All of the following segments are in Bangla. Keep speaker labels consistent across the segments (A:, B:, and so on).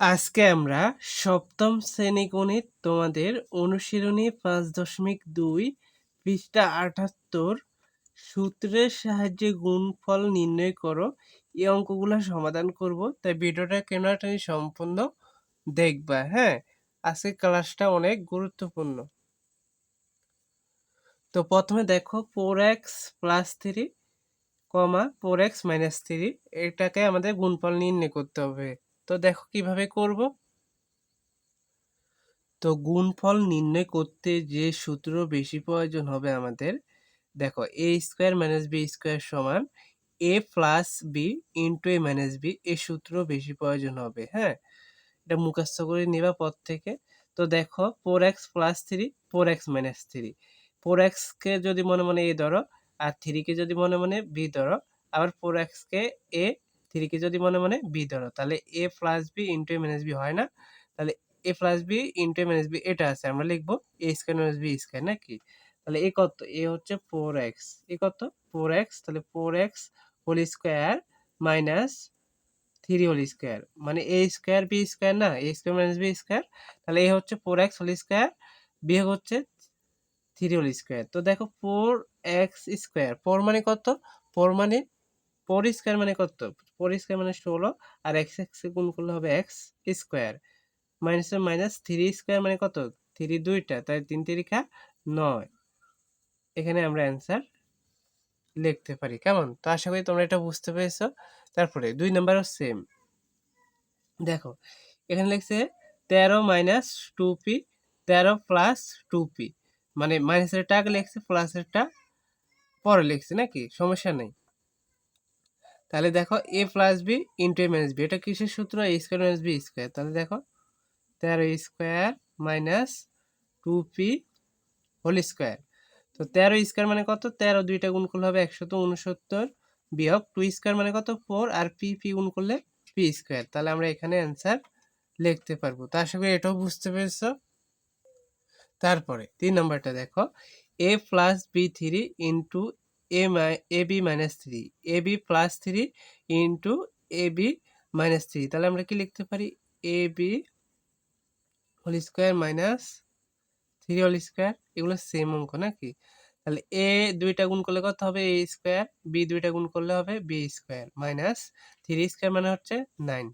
A: আজকে আমরা সপ্তম শ্রেণি গণিত তোমাদের অনুশীলনী পাঁচ দশমিক দুই পৃষ্ঠা আটাত্তর সূত্রের সাহায্যে গুণফল নির্ণয় করো। এই অঙ্কগুলো সমাধান করব। তাই ভিডিওটা কেন টানি সম্পূর্ণ দেখবা হ্যাঁ? আজকে ক্লাসটা অনেক গুরুত্বপূর্ণ। তো প্রথমে দেখো four x plus three comma four x minus three এটাকে আমাদের গুণফল নির্ণয় করতে হবে। তো দেখো কীভাবে করব। তো গুণফল নির্ণয় করতে যে সূত্র বেশি প্রয়োজন হবে আমাদের, দেখো a square minus b square সমান a plus b into a minus b এই সূত্র বেশি প্রয়োজন হবে হ্যাঁ? এটা মুখস্থ করে নেবা পর থেকে। তো দেখো four x plus three four x minus three four এক্সকে যদি মনে মনে এ ধরো, আর থ্রিকে যদি মনে মনে বি ধরো, আবার ফোর এক্সকে এ থ্রিকে যদি মনে মনে বি ধরো, তাহলে a plus b into a minus b হয় না? তাহলে a plus b into a minus b এটা আছে, আমরা লিখব a square minus b square নাকি? তাহলে এ কত? এ হচ্ছে ফোর এক্স এ কত? ফোর এক্স তাহলে four x whole square minus three whole square মানে এ স্কোয়ার বি স্কোয়ার না a square minus b square তাহলে এ হচ্ছে four x whole square b হচ্ছে থ্রি হোল স্কোয়ার তো দেখো ফোর এক্স স্কোয়ার ফোর মানে কত? ফোর মানে ফোর স্কোয়ার মানে কত? ফোর স্কোয়ার মানে ষোলো আর এক্স এক্স গুণ করলে হবে x square minus minus three square মানে কত? থ্রি দুইটা, তাই তিন তিরিখা নয়। এখানে আমরা অ্যান্সার লিখতে পারি, কেমন? তো আশা করি তোমরা এটা বুঝতে পেরেছ। তারপরে দুই নাম্বারও সেম দেখো, এখানে লিখছে তেরো মাইনাস টু পি তেরো প্লাস টু পি মানে মাইনাসের টাকা লিখছে প্লাসেরটা পরে লিখছে, নাকি? সমস্যা নেই। তাহলে দেখো a plus b into a minus b এটা কিসের সূত্র? A square minus b square তাহলে দেখো, তেরো square minus two p whole square তো তেরো স্কোয়ার মানে কত? তেরো, দুইটা গুণ করলে হবে একশত উনসত্তর বিয়োগ টু স্কোয়ার মানে কত? ফোর আর পি পি গুণ করলে পি স্কোয়ার তাহলে আমরা এখানে অ্যান্সার লিখতে পারব। তো আশা করি এটাও বুঝতে পেরেছ? তারপরে, তিন নম্বরটা দেখো a plus b three into a a b minus three a b plus three into a b minus three তাহলে আমরা কি লিখতে পারি? A b whole square minus three whole square এগুলো সেম অঙ্ক নাকি? তাহলে এ দুইটা গুণ করলে কত হবে? এ স্কোয়ার বি দুইটা গুণ করলে হবে b square minus three square মানে হচ্ছে নাইন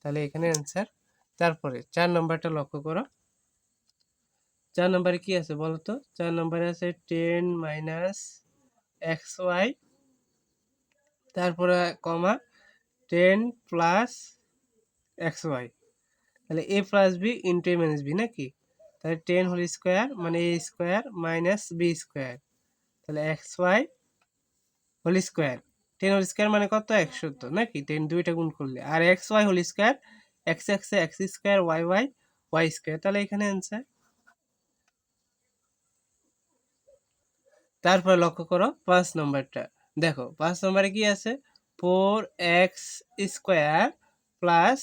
A: তাহলে এখানে অ্যান্সার তারপরে চার নম্বরটা লক্ষ্য করো। চার নম্বরে কি আছে বলো তো? চার নম্বরে আছে টেন মাইনাস এক্স ওয়াই, তারপরে comma ten plus x y. তাহলে a plus b into a minus b নাকি? তাহলে টেন হোল স্কোয়ার মানে a square minus b square. তাহলে x y whole square. Ten whole square মানে কত? একশো তো নাকি? টেন দুইটা গুণ করলে। আর x y whole square x x x square y y y square. তাহলে এখানে অ্যান্সার তারপর লক্ষ্য করো পাঁচ নম্বরটা। দেখো, পাঁচ নম্বরে কি আছে? Four x square plus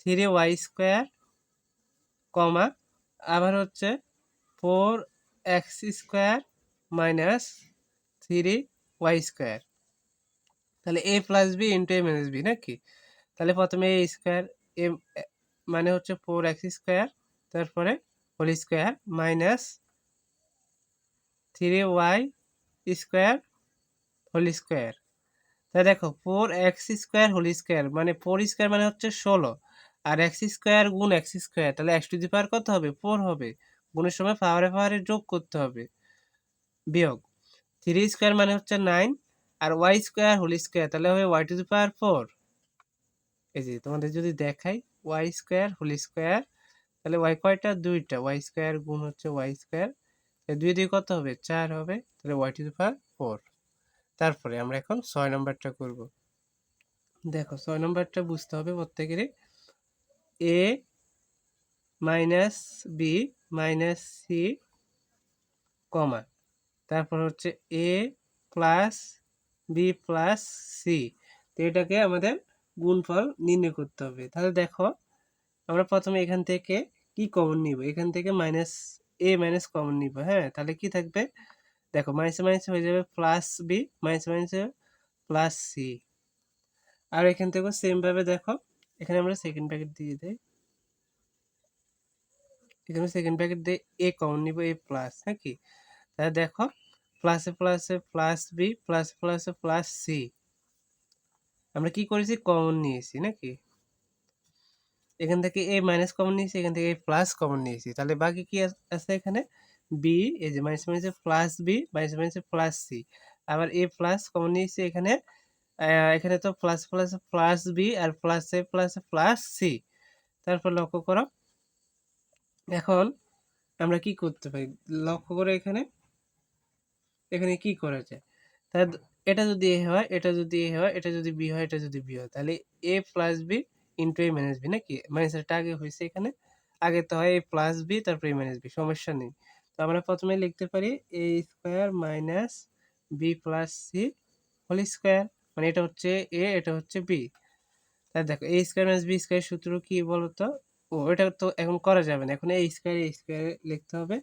A: three y square comma, আবার হচ্ছে four x square minus three y square. তাহলে a plus b into a minus b নাকি? তাহলে প্রথমে এ স্কোয়ার, এ মানে হচ্ছে ফোর এক্স স্কোয়ার, তারপরে whole square minus three y square whole square. তাই দেখো, four x square whole square মানে ফোর স্কোয়ার মানে হচ্ছে ষোলো, আর এক্স স্কোয়ার গুণ এক্স স্কোয়ার, তাহলে এক্স টু দি পাওয়ার কত হবে? ফোর হবে। গুণের সময় পাওয়ারে পাওয়ারে যোগ করতে হবে, বিয়োগ। থ্রি স্কোয়ার মানে হচ্ছে নাইন, আর ওয়াই স্কোয়ার হোল স্কোয়ার, তাহলে হবে y to the power four. এই যে তোমাদের যদি দেখাই, ওয়াই স্কোয়ার হোল স্কোয়ার, তাহলে ওয়াই কয়টা? দুইটা। ওয়াই স্কোয়ার গুণ হচ্ছে ওয়াই স্কোয়ার দুই দিয়ে কত হবে? চার হবে। তাহলে y to the power four তারপরে আমরা এখন ছয় নম্বরটা করব। দেখো, ছয় নম্বরটা বুঝতে হবে প্রত্যেকেরই। A minus b minus c comma তারপর হচ্ছে a plus b plus c তো এটাকে আমাদের গুণফল নির্ণয় করতে হবে। তাহলে দেখো, আমরা প্রথমে এখান থেকে কি কমন নিব? এখান থেকে মাইনাস এ মাইনাস কমন নিব হ্যাঁ? তাহলে কি থাকবে? দেখো মাইনাসে মাইনাসে হয়ে যাবে প্লাস বি মাইনাসে মাইনাসে প্লাস সি আর এখান থেকে সেমভাবে দেখো, এখানে আমরা সেকেন্ড ব্র্যাকেট দিয়ে দেই। এখানে সেকেন্ড ব্র্যাকেট দিয়ে এ কমন নিব এ প্লাস নাকি তাহলে দেখো প্লাসে প্লাসে প্লাস বি প্লাস প্লাসে প্লাস সি আমরা কি করেছি? কমন নিয়েছি, নাকি? এখান থেকে এ মাইনাস কমন নিয়েছি, এখান থেকে এ প্লাস কমন নিয়েছি। তাহলে বাকি কি আছে এখানে? বি এই যে মাইনাস মাইনাসে প্লাস বি মাইনাস মাইনাসে প্লাস সি আবার এ প্লাস কমন নিয়েছি এখানে এখানে তো plus plus plus B R plus a plus plus c তারপর লক্ষ্য করো। এখন আমরা কি করতে পারি? লক্ষ্য করে এখানে। এখানে কি করা যায় তাহলে এটা যদি এ হয়, এটা যদি এ হয়, এটা যদি বি হয়, এটা যদি বি হয়। তাহলে a plus b into a minus b নাকি মাইনাসটা আগে হয়েছে এখানে? আগে তো হয় এ প্লাস বি তারপর এ মাইনাস বি সমস্যা নেই। তো আমরা প্রথমে লিখতে পারি a square minus b plus c whole square মানে এটা হচ্ছে এ এটা হচ্ছে বি তাহলে দেখো a square minus b square সূত্র কি বলতো? ও, এটা তো এখন করা যাবে না। এখন এ স্কোয়ার এ স্কোয়ার লিখতে হবে।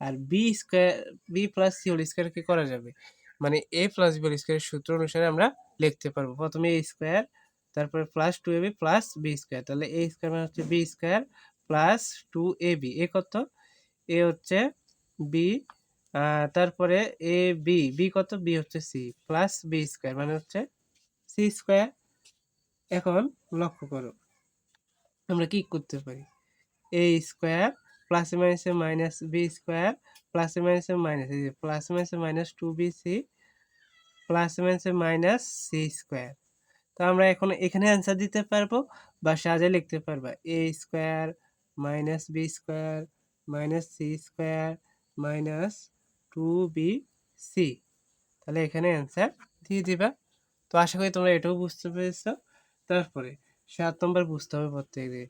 A: আর b square b plus c whole স্কোয়ারকে করা যাবে? মানে এ প্লাস বি হোল স্কোয়ারের সূত্র অনুসারে আমরা লিখতে পারব। প্রথমে এ স্কোয়ার তারপরে plus two a b plus b square তাহলে এ স্কোয়ার মানে হচ্ছে b square plus two a b a কত? এ হচ্ছে বি তারপরে এ বি বি কত? বি হচ্ছে সি প্লাস বি স্কোয়ার মানে হচ্ছে সি স্কোয়ার এখন লক্ষ্য করো, আমরা কি করতে পারি? এ স্কোয়ার প্লাস মাইনাসে মাইনাস বি স্কোয়ার প্লাস মাইনাসে মাইনাস এই যে প্লাসে মাইনাসে মাইনাস টু বি সি প্লাসে মাইনাসে মাইনাস সি স্কোয়ার তো আমরা এখন এখানে অ্যান্সার দিতে পারব বা সাজে লিখতে পারবা। A square minus b square minus c square minus two b c তাহলে এখানে অ্যান্সার দিয়ে দিবা। তো আশা করি তোমরা এটাও বুঝতে পেরেছ। তারপরে সাত নম্বর বুঝতে হবে প্রত্যেকে।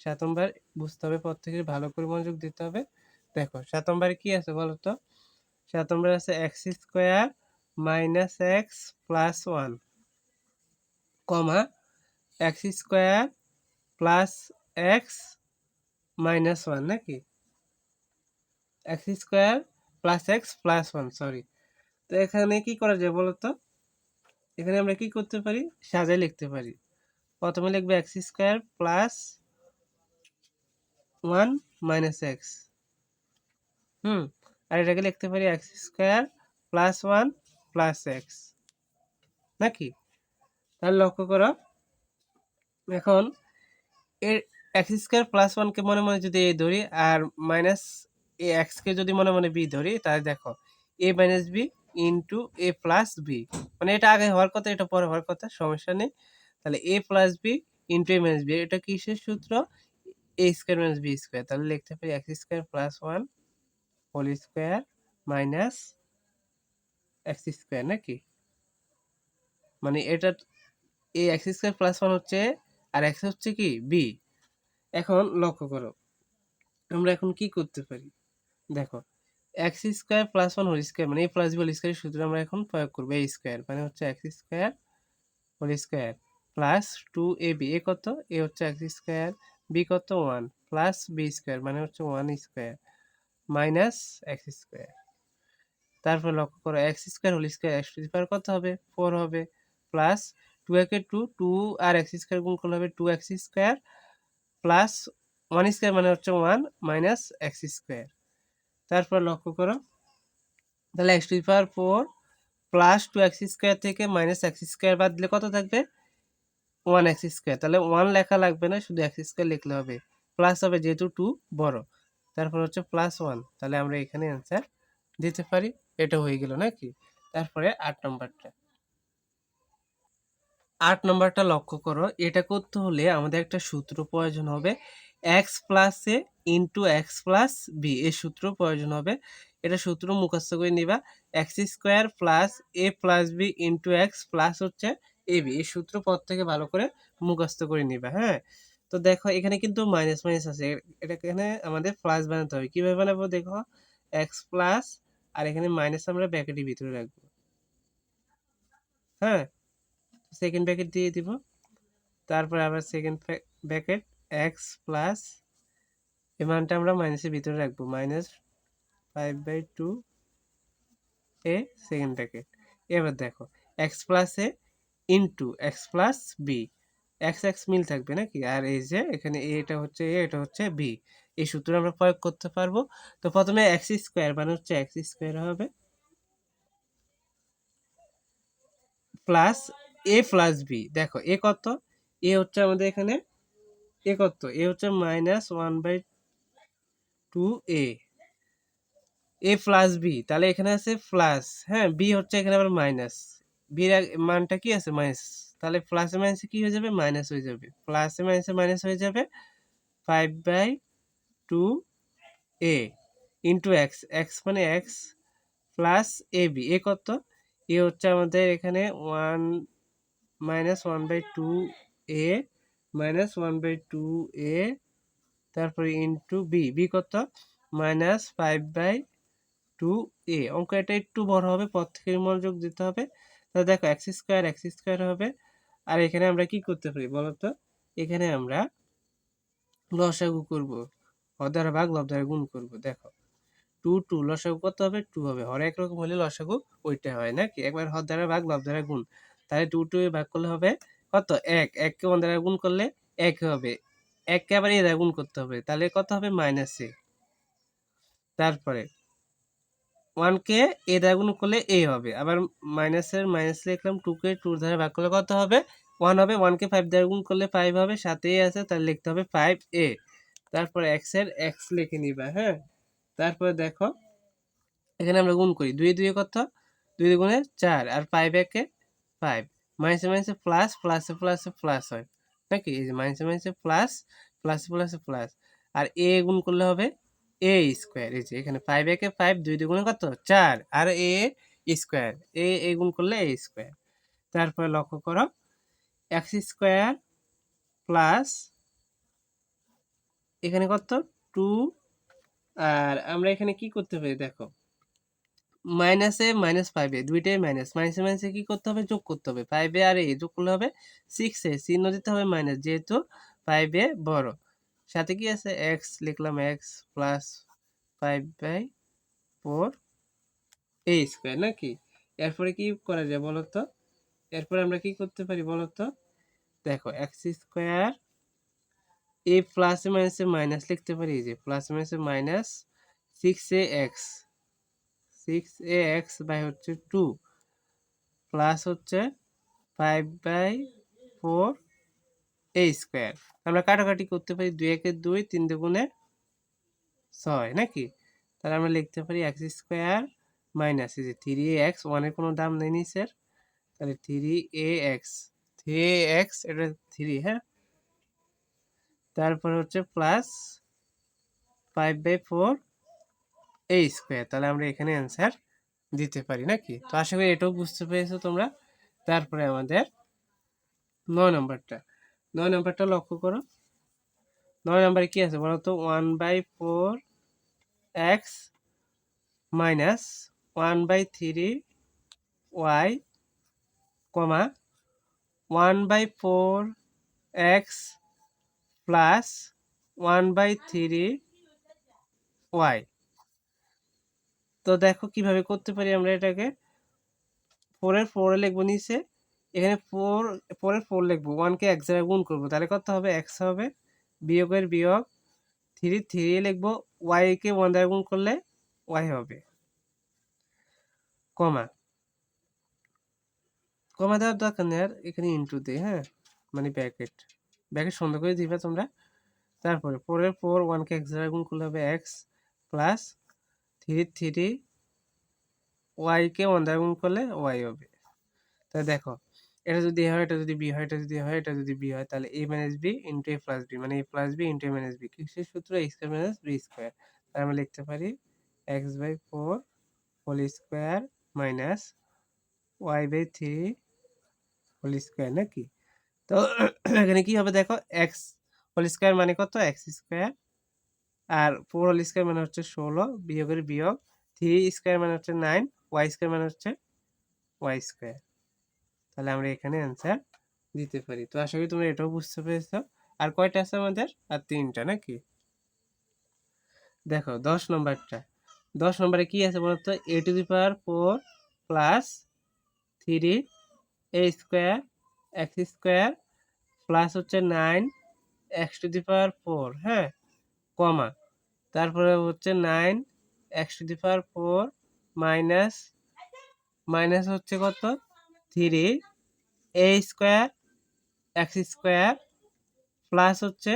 A: সাত নম্বর বুঝতে হবে প্রত্যেকের ভালো করে মনোযোগ দিতে হবে। দেখো, সাত নম্বরে কি আছে বলো তো সাত নম্বরে আছে x square minus x plus one comma, x square plus x minus one নাকি? X square plus x plus one, sorry. তো এখানে কি করা যায় বলো তো? এখানে আমরা কি করতে পারি? সাজায় লিখতে পারি। প্রথমে লিখবে x square plus one minus x. হুম, আর এটাকে লিখতে পারি x square plus one plus x. নাকি? তাহলে লক্ষ্য করো। এখন এর এক্স স্কোয়ার প্লাস ওয়ানকে মনে মনে যদি এ ধরি আর মাইনাস এ এক্সকে যদি মনে মনে বি ধরি, তাহলে দেখো a minus b into a plus b মানে এটা আগে হওয়ার কথা, এটা পরে হওয়ার কথা, সমস্যা নেই। তাহলে a plus b into a minus b এটা কিসের সূত্র? A square minus b square তাহলে লিখতে পারি x square plus one whole square minus x square নাকি? মানে এটা এই এক্স স্কোয়ার প্লাস ওয়ান হচ্ছে, আর এক্স হচ্ছে কি, বি। এখন লক্ষ্য করো, আমরা এখন কি করতে পারি? দেখো, x square plus one whole square মানে এ প্লাস বি হোল স্কোয়ারের সূত্র আমরা এখন প্রয়োগ করব, এ স্কোয়ার মানে হচ্ছে x square whole square plus two a b, a কত? এ হচ্ছে এক্স স্কোয়ার, বি কত? ওয়ান, প্লাস বি স্কোয়ার মানে হচ্ছে one square minus x square. তারপর লক্ষ্য করো, x square whole square x to the power কত হবে? ফোর হবে, প্লাস টু একে টু টু আর এক্স স্কোয়ার গুণ করলে হবে two x square plus one square মানে হচ্ছে ওয়ান মাইনাস এক্স স্কোয়ার তারপর লক্ষ্য করো, তাহলে x to the power four plus two x square থেকে মাইনাস এক্স স্কোয়ার বাদ দিলে কত থাকবে? ওয়ান এক্স স্কোয়ার তাহলে ওয়ান লেখা লাগবে না, শুধু এক্স স্কোয়ার লিখলে হবে। প্লাস হবে যেহেতু টু বড়। তারপর হচ্ছে প্লাস ওয়ান তাহলে আমরা এখানে অ্যান্সার দিতে পারি। এটা হয়ে গেল নাকি? তারপরে আট নম্বরটা। আট নম্বরটা লক্ষ্য করো। এটা করতে হলে আমাদের একটা সূত্র প্রয়োজন হবে x plus a into x plus b এই সূত্র প্রয়োজন হবে। এটা সূত্র মুখস্থ করে নিবা। X square plus a plus b into x plus হচ্ছে এ বি এই সূত্র পর থেকে ভালো করে মুখস্থ করে নিবা হ্যাঁ? তো দেখো, এখানে কিন্তু মাইনাস মাইনাস আছে। এটা এখানে আমাদের প্লাস বানাতে হবে। কীভাবে বানাবো দেখো? এক্স প্লাস আর এখানে মাইনাস আমরা ব্র্যাকেটের ভিতরে রাখব। হ্যাঁ? সেকেন্ড ব্র্যাকেট দিয়ে দিব। তারপর আবার সেকেন্ড ব্র্যাকেট এক্স প্লাস এই মানটা আমরা মাইনাসের ভিতরে রাখব। Minus five by two a second bracket এবার দেখো x plus a into x plus b x x মিল থাকবে নাকি? আর এই যে এখানে এটা হচ্ছে এ এটা হচ্ছে বি এই সূত্র আমরা প্রয়োগ করতে পারব। তো প্রথমে এক্স স্কোয়ার মানে হচ্ছে এক্স স্কোয়ার হবে। প্লাস এ প্লাস বি দেখো এ কত? এ হচ্ছে আমাদের এখানে এ কত? এ হচ্ছে minus one by two a a plus b তাহলে এখানে আছে প্লাস হ্যাঁ বি হচ্ছে এখানে আবার মাইনাস বির মানটা কি আছে? মাইনাস তাহলে প্লাসে মাইনাসে কি হয়ে যাবে? মাইনাস হয়ে যাবে। প্লাসে মাইনাসে মাইনাস হয়ে যাবে five by two a into x x মানে x plus a b a কত? এ হচ্ছে আমাদের এখানে one minus one by two a minus one by two a তারপরে ইন্টু বি বি কত? Minus five by two a অঙ্ক এটা একটু বড় হবে, পর থেকে মনোযোগ দিতে হবে। তাহলে দেখো এক্স স্কোয়ার এক্স স্কোয়ার হবে। আর এখানে আমরা কি করতে পারি বলতো এখানে আমরা লসাগু করব। হদ্বারা ভাগ লব্ধারা গুণ করব, দেখো। টু টু লসাগু কত হবে? টু হবে। হর একরকম হলে লসাগু ওইটা হয়, নাকি? একবার হর দ্বারা ভাগ লব গুণ। তাহলে টু টু ভাগ করলে হবে কত? এক। এককে ওয়ান দ্বারা গুণ করলে এক হবে। এককে আবার এ দ্বারা গুণ করতে হবে। তাহলে কত হবে? মাইনাস এ তারপরে ওয়ানকে এ দ্বারা গুণ করলে এ হবে। আবার মাইনাসের মাইনাস লিখলাম টুকে টুর দ্বারা ভাগ করলে কত হবে? ওয়ান হবে। ওয়ানকে ফাইভ দ্বারা গুণ করলে ফাইভ হবে। সাথে এ আছে, তাহলে লিখতে হবে ফাইভ এ তারপরে এক্সের এক্স লিখে নিবা হ্যাঁ? তারপরে দেখো, এখানে আমরা গুণ করি। দুই দুই কত? দুই গুণে চার। আর ফাইভ একে ফাইভ মাইনাসে মাইনাসে প্লাস প্লাসে প্লাসে প্লাস হয়। নাকি? এই যে মাইনাসে মাইনাসে প্লাস প্লাসে প্লাসে প্লাস আর এ গুণ করলে হবে এ স্কোয়ার এই যে এখানে ফাইভ একে ফাইভ দুই দুগুণে কত? চার। আর এ স্কোয়ার এ এ গুণ করলে এ স্কোয়ার তারপরে লক্ষ্য করো। এক্স স্কোয়ার প্লাস এখানে কত? টু আর আমরা এখানে কি করতে পারি? দেখো। মাইনাসে মাইনাস ফাইভে দুইটাই মাইনাস মাইনাসে মাইনাসে কি করতে হবে? যোগ করতে হবে। ফাইভে আর এ যোগ করলে হবে সিক্স চিহ্ন দিতে হবে মাইনাস যেহেতু ফাইভে বড়। সাথে কি আছে? এক্স লিখলাম x plus five by four a square নাকি? এরপরে কি করা যায় বলো তো? এরপরে আমরা কি করতে পারি বলো তো? দেখো এক্স স্কোয়ার এ প্লাস মাইনাসে মাইনাস লিখতে পারি। যে প্লাস মাইনাসে minus six a x six a x by হচ্ছে টু প্লাস হচ্ছে five by four a square আমরা কাটাকাটি করতে পারি দুই একের দুই, তিন দুগুণে ছয়, নাকি? তাহলে আমরা লিখতে পারি এক্স স্কোয়ার মাইনাস এই যে থ্রি এ এক্স ওয়ানের কোনো দাম নেই স্যার তাহলে three a x three a x এটা থ্রি হ্যাঁ? তারপরে হচ্ছে plus five by four a square তাহলে আমরা এখানে অ্যান্সার দিতে পারি, নাকি? তো আশা করি এটাও বুঝতে পেরেছ তোমরা। তারপরে আমাদের নয় নম্বরটা। নয় নম্বরটা লক্ষ্য করো। নয় নম্বরে কি আছে বলো তো? One by four x minus one by three y comma one by four x plus one by three y তো দেখো কীভাবে করতে পারি আমরা এটাকে। ফোরের ফোরে লিখব নিচে। এখানে ফোর ফোরের ফোর লিখব। ওয়ানকে এক জায়গায় গুণ করব। তাহলে কত হবে? এক্স হবে। বিয়োগের বিয়োগ থ্রি থ্রি লিখব। ওয়াইকে ওয়ান দ্বারা গুণ করলে ওয়াই হবে। কমা। কমা দেওয়ার দরকার নেই আর এখানে ইন্টু দিই হ্যাঁ? মানে ব্যাকেট ব্যাকেট সুন্দর করে দিবে তোমরা। তারপরে ফোরের ফোর ওয়ানকে এক জায়গায় গুণ করলে হবে এক্স প্লাস থ্রি থ্রি ওয়াইকে ওয়ান দ্বারা গুণ করলে ওয়াই হবে। তা দেখো, এটা যদি হয়, এটা যদি বি হয়, এটা যদি হয়, এটা যদি বি হয়, তাহলে a minus b into a plus b মানে a plus b into a minus b কিসের সূত্র x square minus b square তাহলে আমরা লিখতে পারি x by four whole square minus y by three whole square নাকি? তো এখানে কি হবে দেখো এক্স হোল স্কোয়ার মানে কত? এক্স স্কোয়ার আর ফোর হোল স্কোয়ার মানে হচ্ছে ষোলো বিয়োগের বিয়োগ। থ্রি স্কোয়ার মানে হচ্ছে নাইন ওয়াই স্কোয়ার মানে হচ্ছে ওয়াই স্কোয়ার তাহলে আমরা এখানে অ্যান্সার দিতে পারি। তো আশা করি তোমরা এটাও বুঝতে পেরেছ। আর কয়টা আছে আমাদের? আর তিনটা নাকি? দেখো, দশ নম্বরটা। দশ নম্বরে কি আছে বলতো a to the power four plus three a square x square plus হচ্ছে nine x to the power four হ্যাঁ? কমা তারপরে হচ্ছে nine x to the power four minus minus হচ্ছে কত? Three a square x square plus হচ্ছে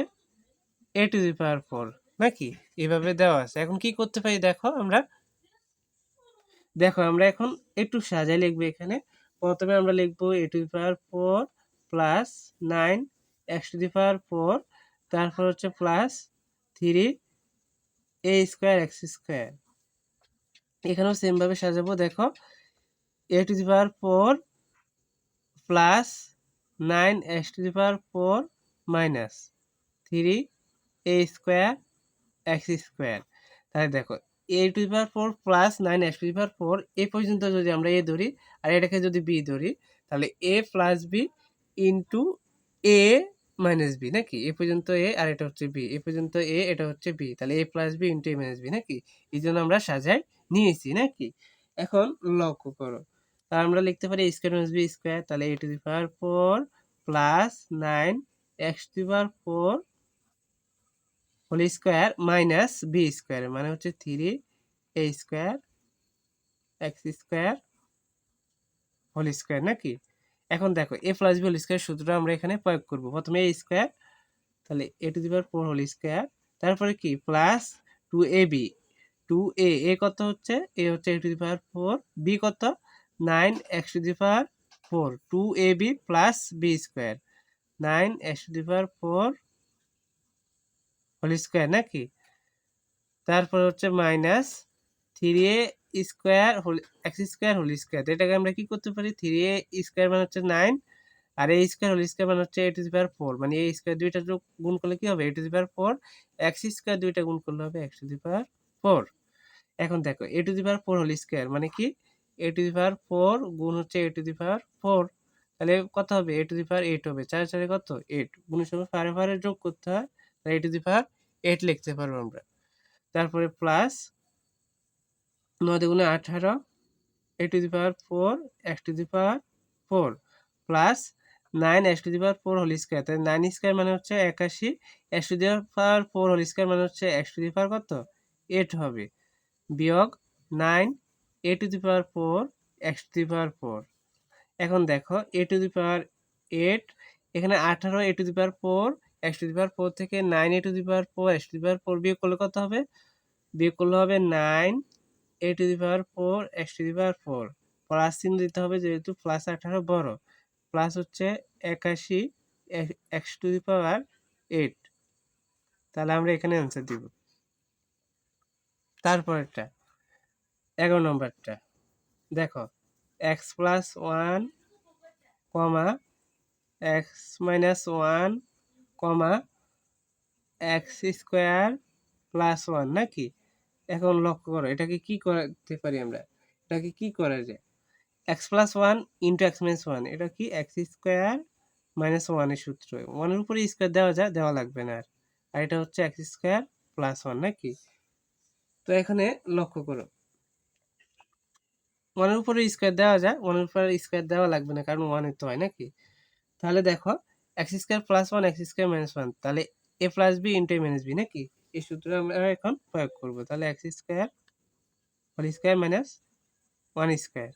A: a to the power four নাকি? এভাবে দেওয়া আছে। এখন কি করতে পারি দেখো আমরা? দেখো আমরা এখন একটু সাজাই লিখব এখানে। প্রথমে আমরা লিখব a to the power four plus nine x to the power four তারপর হচ্ছে plus three a square x square এখানেও সেমভাবে সাজাবো, দেখো। A to the power four plus nine x to the power four minus three a square x square তাহলে দেখো a to the power four plus nine x to the power four এ পর্যন্ত যদি আমরা এ ধরি, আর এটাকে যদি বি ধরি, তাহলে a plus b into a minus b নাকি? এ পর্যন্ত এ আর এটা হচ্ছে বি এ পর্যন্ত এ এটা হচ্ছে বি তাহলে a plus b into a minus b নাকি? এই জন্য আমরা সাজাই নিয়েছি, নাকি? এখন লক্ষ্য করো। তা আমরা লিখতে পারি স্কোয়ার মাইনাস বি স্কোয়ার তাহলে a to the power four plus nine x to the power four whole square minus b square মানে হচ্ছে three a square x square whole square নাকি? এখন দেখো a plus b whole square সূত্রটা আমরা এখানে প্রয়োগ করব। প্রথমে এ স্কোয়ার তাহলে a to the power four whole square তারপরে কি? Plus two a b two a a কত হচ্ছে? এ হচ্ছে a to the power four b কত? Nine x to the power four two a b plus b square nine x to the power four whole square নাকি? তারপর হচ্ছে minus three a square whole x square whole square এটাকে আমরা কি করতে পারি? থ্রি এ স্কোয়ার মানে হচ্ছে নাইন আর এ স্কোয়ার হোল স্কোয়ার মানে হচ্ছে a to the power four মানে এ স্কোয়ার দুইটা যোগ গুণ করলে কি হবে? A to the power four x square দুইটা গুণ করলে হবে x to the power four এখন দেখো a to the power four whole square মানে কি? এ টু দি পাওয়ার ফোর গুণ হচ্ছে a to the power four তাহলে কত হবে? A to the power eight হবে, চার চারে কত? এইট গুণের সময় ফারে ফারে যোগ করতে হয়, তাহলে a to the power eight লিখতে পারব আমরা। তারপরে প্লাস নয় দুগুণে আঠারো a to the power four x to the power four plus nine x to the power four whole square তাহলে নাইন স্কোয়ার মানে হচ্ছে একাশি x to the power four whole square মানে হচ্ছে এক্স টু দি পাওয়ার কত এইট হবে বিয়োগ nine a to the power four x to the power four এখন দেখো a to the power eight এখানে আঠারো a to the power four x to the power four থেকে nine a to the power four x to the power four বিয়োগ করলে কত হবে বিয়োগ করলে হবে nine a to the power four x to the power four plus চিহ্ন দিতে হবে যেহেতু প্লাস আঠারো বড়। প্লাস হচ্ছে একাশি x to the power eight তাহলে আমরা এখানে অ্যান্সার দিব। তারপরটা এগারো নম্বরটা। দেখো x plus one comma x minus one comma x square plus one নাকি? এখন লক্ষ্য করো, এটাকে কি করতে পারি আমরা? এটাকে কি করা যায়? X plus one into x minus one এটা কি? এক্স স্কোয়ার মাইনাস ওয়ানের সূত্র। ওয়ানের উপরে স্কোয়ার দেওয়া যায় দেওয়া লাগবে না আর। আর এটা হচ্ছে এক্স স্কোয়ার প্লাস ওয়ান নাকি? তো এখানে লক্ষ্য করো। ওয়ানের উপরে স্কোয়ার দেওয়া যায় ওয়ানের উপরে স্কোয়ার দেওয়া লাগবে না, কারণ ওয়ানের তো হয় নাকি? তাহলে দেখো x square plus one x square minus one তাহলে a plus b into a minus b নাকি? এই সূত্র আমরা এখন প্রয়োগ করব। তাহলে x square whole square minus one square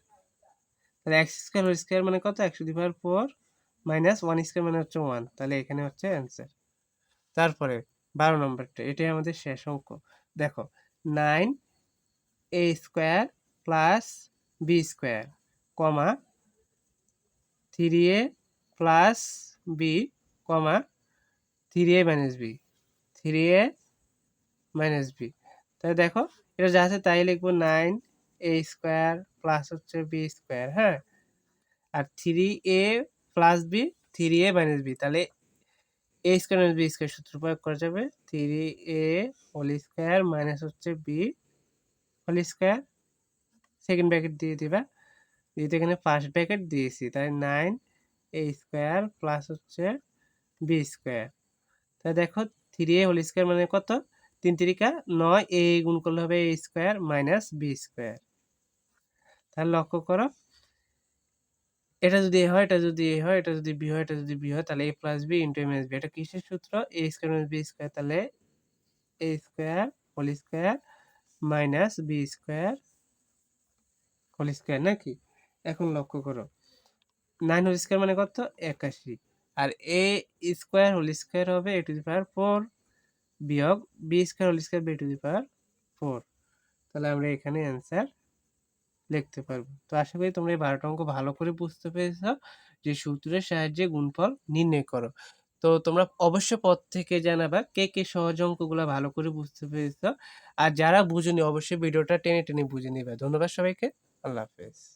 A: তাহলে এক্স স্কোয়ার হোল স্কোয়ার মানে কত? একশো the power four minus one square মানে হচ্ছে ওয়ান তাহলে এখানে হচ্ছে অ্যান্সার তারপরে বারো নম্বরটা, এটাই আমাদের শেষ অঙ্ক। দেখো nine a square plus b square comma three a plus b comma three a minus b three a minus b তাহলে দেখো, এটা যা আছে তাই লিখব নাইন এ স্কোয়ার প্লাস হচ্ছে বি স্কোয়ার হ্যাঁ? আর three a plus b three a minus b তাহলে a square minus b square সূত্র প্রয়োগ করা যাবে। Three a whole square minus হচ্ছে b whole square second bracket দিয়ে দিবা। যেহেতু এখানে ফার্স্ট ব্র্যাকেট দিয়েছি তাই নাইন এ স্কোয়ার প্লাস হচ্ছে বি স্কোয়ার তাই দেখো থ্রি এ হোল স্কোয়ার মানে কত? তিন তিরিকা নয় এ গুণ করলে হবে a square minus b square তাহলে লক্ষ্য করো এটা যদি এ হয়, এটা যদি এ হয়, এটা যদি বি হয়, এটা যদি বি হয় তাহলে a plus b into a minus b. এটা কিসের সূত্র? A square minus b square তাহলে a square whole square minus b square whole square নাকি? এখন লক্ষ্য করো। নাইন হোল স্কোয়ার মানে কত? 81 আর এ স্কোয়ার হোল স্কোয়ার হবে এ টু দি পাওয়ার 4 বিয়োগ b square whole square b to the power four তাহলে আমরা এখানে অ্যান্সার লিখতে পারব। তো আশা করি তোমরা এই বারোটা অঙ্ক ভালো করে বুঝতে পেরেছ যে সূত্রের সাহায্যে গুণফল নির্ণয় করো। তো তোমরা অবশ্য পদ থেকে জানাবা কে কে সহজ অঙ্কগুলো ভালো করে বুঝতে পেরেছ। আর যারা বুঝুনি, অবশ্যই ভিডিওটা টেনে টেনে বুঝে নিবে। ধন্যবাদ সবাইকে। আল্লাহ হাফেজ।